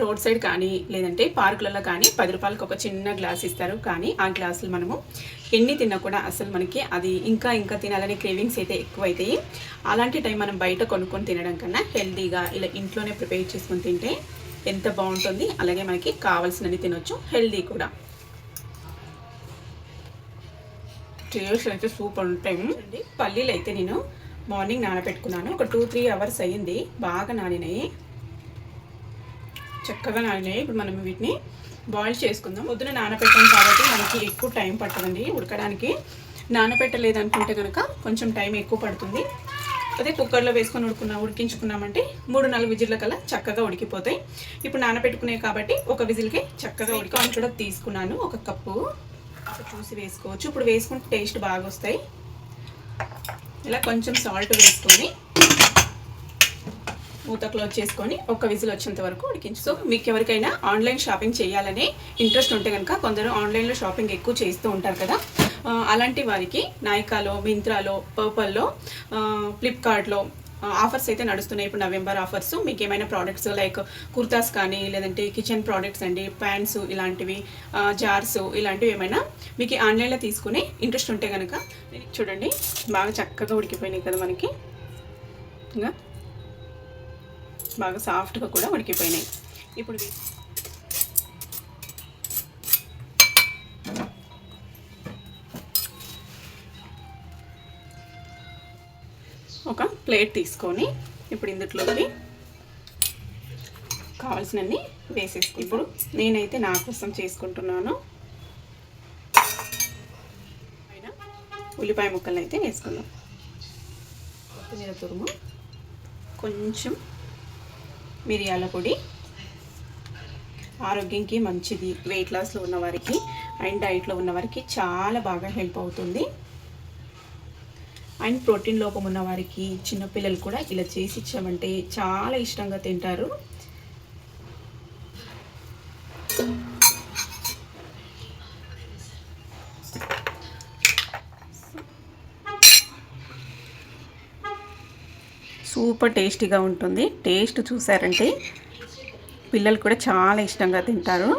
Road side కానీ లేదంటే పార్కులలో కానీ పది రూపాయలకి ఒక చిన్న గ్లాస్ ఇస్తారు. కానీ ఆ గ్లాసులు మనము ఎన్ని తిన్నా కూడా అసలు మనకి అది ఇంకా ఇంకా తినాలనే క్రేవింగ్స్ అయితే ఎక్కువ అవుతాయి అలాంటి టైం మనం బయట కొనుక్కొని తినడం కన్నా హెల్దీగా ఇలా ఇంట్లోనే ప్రిపేర్ చేసుకొని తింటే ఎంత బాగుంటుంది. అలాగే మనకి కావాల్సినవి తినొచ్చు హెల్దీ కూడా. టేస్ట్ అయితే సూపర్ ఉంటాయి. అండి పల్లీలు అయితే నేను మార్నింగ్ నానబెట్టుకున్నాను. ఒక టూ త్రీ అవర్స్ అయ్యింది. బాగా నానినాయి. చక్కగా నానినాయి. ఇప్పుడు మనం వీటిని బాయిల్ చేసుకుందాం. పొద్దున నానబెట్టాం కాబట్టి మనకి ఎక్కువ టైం పట్టదండి ఉడకడానికి. నానబెట్టలేదు అనుకుంటే కనుక కొంచెం టైం ఎక్కువ పడుతుంది. అదే కుక్కర్లో వేసుకొని ఉడుకున్నా ఉడికించుకున్నామంటే మూడు నాలుగు విజిల్ల కల్లా చక్కగా ఉడికిపోతాయి. ఇప్పుడు నానబెట్టుకునే కాబట్టి ఒక విజిల్కి చక్కగా ఉడికాన్ కూడా తీసుకున్నాను ఒక కప్పు. చూసి వేసుకోవచ్చు. ఇప్పుడు వేసుకుంటే టేస్ట్ బాగా వస్తాయి ఇలా కొంచెం సాల్ట్ వేసుకొని మూత క్లోజ్ చేసుకొని ఒక విజిల్ వచ్చేంత వరకు ఉడికించు. సో మీకు ఎవరికైనా ఆన్లైన్ షాపింగ్ చేయాలని ఇంట్రెస్ట్ ఉంటే కనుక కొందరు ఆన్లైన్లో షాపింగ్ ఎక్కువ చేస్తూ ఉంటారు కదా. అలాంటి వారికి నాయికాలో మింత్రాలో పర్పల్లో ఫ్లిప్కార్ట్లో ఆఫర్స్ అయితే నడుస్తున్నాయి. ఇప్పుడు నవంబర్ ఆఫర్స్ మీకు ఏమైనా ప్రోడక్ట్స్ లైక్ కుర్తాస్ కానీ లేదంటే కిచెన్ ప్రోడక్ట్స్ అండి ప్యాంట్స్ ఇలాంటివి జార్స్ ఇలాంటివి ఏమైనా మీకు ఆన్లైన్లో తీసుకుని ఇంట్రెస్ట్ ఉంటే కనుక చూడండి. బాగా చక్కగా ఉడికిపోయినాయి కదా మనకి. ఇంకా బాగా సాఫ్ట్గా కూడా ఉడికిపోయినాయి. ఇప్పుడు ఒక ప్లేట్ తీసుకొని ఇప్పుడు ఇందులోకి కావాల్సినన్ని వేసేసుకు ఇప్పుడు నేనైతే నా కోసం చేసుకుంటున్నాను. పైన ఉల్లిపాయ ముక్కలను అయితే వేసుకుందాం. కొత్తిమీర తురుము. కొంచెం మిరియాల పొడి. ఆరోగ్యంకి మంచిది. వెయిట్ లాస్లో ఉన్నవారికి అండ్ డైట్లో ఉన్నవారికి చాలా బాగా హెల్ప్ అవుతుంది. అండ్ ప్రోటీన్ లోపం ఉన్నవారికి చిన్నపిల్లలు కూడా ఇలా చేసి ఇచ్చామంటే చాలా ఇష్టంగా తింటారు. సూపర్ టేస్టీగా ఉంటుంది. టేస్ట్ చూసారంటే పిల్లలు కూడా చాలా ఇష్టంగా తింటారు.